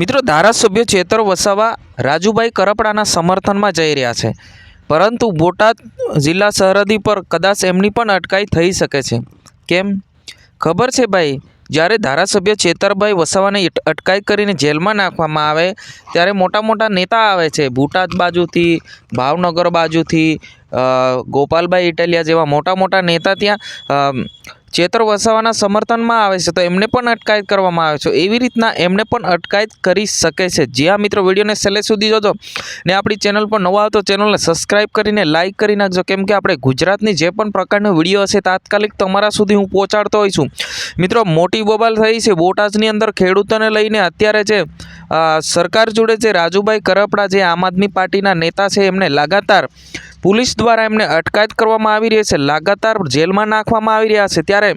મિત્રો ધારાસભ્ય ચેતર વસાવા રાજુભાઈ કરપડાના સમર્થનમાં જઈ રહ્યા છે. પરંતુ બોટાદ જિલ્લા સરહદી પર કદાચ એમની પણ અટકાઈ થઈ શકે છે. કેમ? ખબર છે ભાઈ, જ્યારે ધારાસભ્ય ચેતરભાઈ વસાવાને અટકાઈ કરીને જેલમાં નાખવામાં આવે, ત્યારે મોટા મોટા નેતા આવે છે. બોટાદ બાજુથી, ભાવનગર બાજુથી ગોપાલભાઈ ઇટાલિયા જેવા મોટા મોટા નેતા ત્યાં ચેતર વસાવાના સમર્થનમાં આવે છે, તો એમને પણ અટકાયત કરવામાં આવે છે. એવી રીતના એમને પણ અટકાયત કરી શકે છે. જ્યાં મિત્રો વિડીયોને છેલ્લે સુધી જોજો ને આપણી ચેનલ પર નવા આવતો ચેનલને સબસ્ક્રાઈબ કરીને લાઇક કરી નાખજો. કેમ કે આપણે ગુજરાતની જે પણ પ્રકારનો વીડિયો હશે, તાત્કાલિક તમારા સુધી હું પહોંચાડતો હોઈશ. મિત્રો, મોટી બબાલ થઈ છે બોટાદની અંદર ખેડૂતોને લઈને. અત્યારે જે સરકાર જોડે જે રાજુભાઈ કરપડા જે આમ આદમી પાર્ટીના નેતા છે, એમને લગાતાર પોલીસ દ્વારા એમને અટકાયત કરવામાં આવી રહી છે, લગાતાર જેલમાં નાખવામાં આવી રહ્યા છે. ત્યારે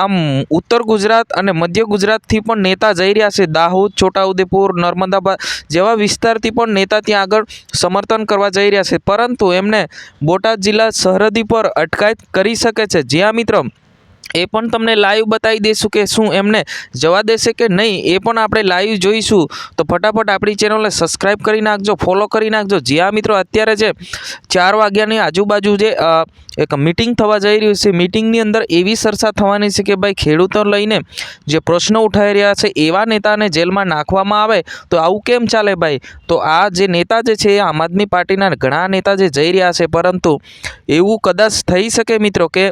આમ ઉત્તર ગુજરાત અને મધ્ય ગુજરાતથી પણ નેતા જઈ રહ્યા છે. દાહોદ, છોટાઉદેપુર, નર્મદાબાદ જેવા વિસ્તારથી પણ નેતા ત્યાં આગળ સમર્થન કરવા જઈ રહ્યા છે. પરંતુ એમને બોટાદ જિલ્લા સરહદી પર અટકાયત કરી શકે છે. જ્યાં મિત્રો એ પણ તમને લાઈવ બતાવી દઈશું કે શું એમને જવા દેશે કે નહીં, એ પણ આપણે લાઈવ જોઈશું. તો ફટાફટ આપણી ચેનલને સબસ્ક્રાઈબ કરી નાખજો ફોલો કરી નાખજો. જ્યાં મિત્રો અત્યારે જે ચાર વાગ્યાની આજુબાજુ જે એક મિટિંગ થવા જઈ રહ્યું છે મિટિંગની અંદર એવી ચર્ચા થવાની છે કે ભાઈ ખેડૂતો લઈને જે પ્રશ્નો ઉઠાઈ રહ્યા છે, એવા નેતાને જેલમાં નાખવામાં આવે, તો આવું કેમ ચાલે ભાઈ? તો આ જે નેતા જે છે એ આમ આદમી પાર્ટીના ઘણા નેતા જે જઈ રહ્યા છે, પરંતુ એવું કદાચ થઈ શકે મિત્રો કે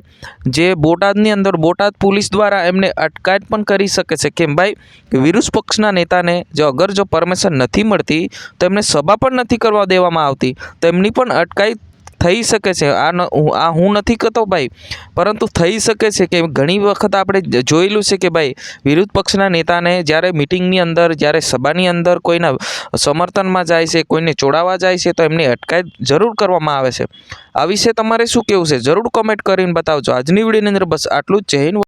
જે બોટાદની અંદર બોટાદ પોલીસ દ્વારા એમને અટકાયત પણ કરી શકે છે. કેમ ભાઈ? વિરુદ્ધ પક્ષના નેતાને જો અગર જો પરમિશન નથી મળતી, તો એમને સભા પણ નથી કરવા દેવામાં આવતી. તો એમની પણ અટકાયત થઈ શકે છે. આ ન આ હું નથી કહેતો ભાઈ, પરંતુ થઈ શકે છે કે ઘણી વખત આપણે જોયેલું છે કે ભાઈ વિરોધ પક્ષના નેતાને જ્યારે મિટિંગની અંદર, જ્યારે સભાની અંદર કોઈના સમર્થનમાં જાય છે, કોઈને ચોડાવવા જાય છે, તો એમની અટકાયત જરૂર કરવામાં આવે છે. આ વિશે તમારે શું કહેવું છે? જરૂર કોમેન્ટ કરીને બતાવજો. આજની વિડીયોની અંદર બસ આટલું જ. જય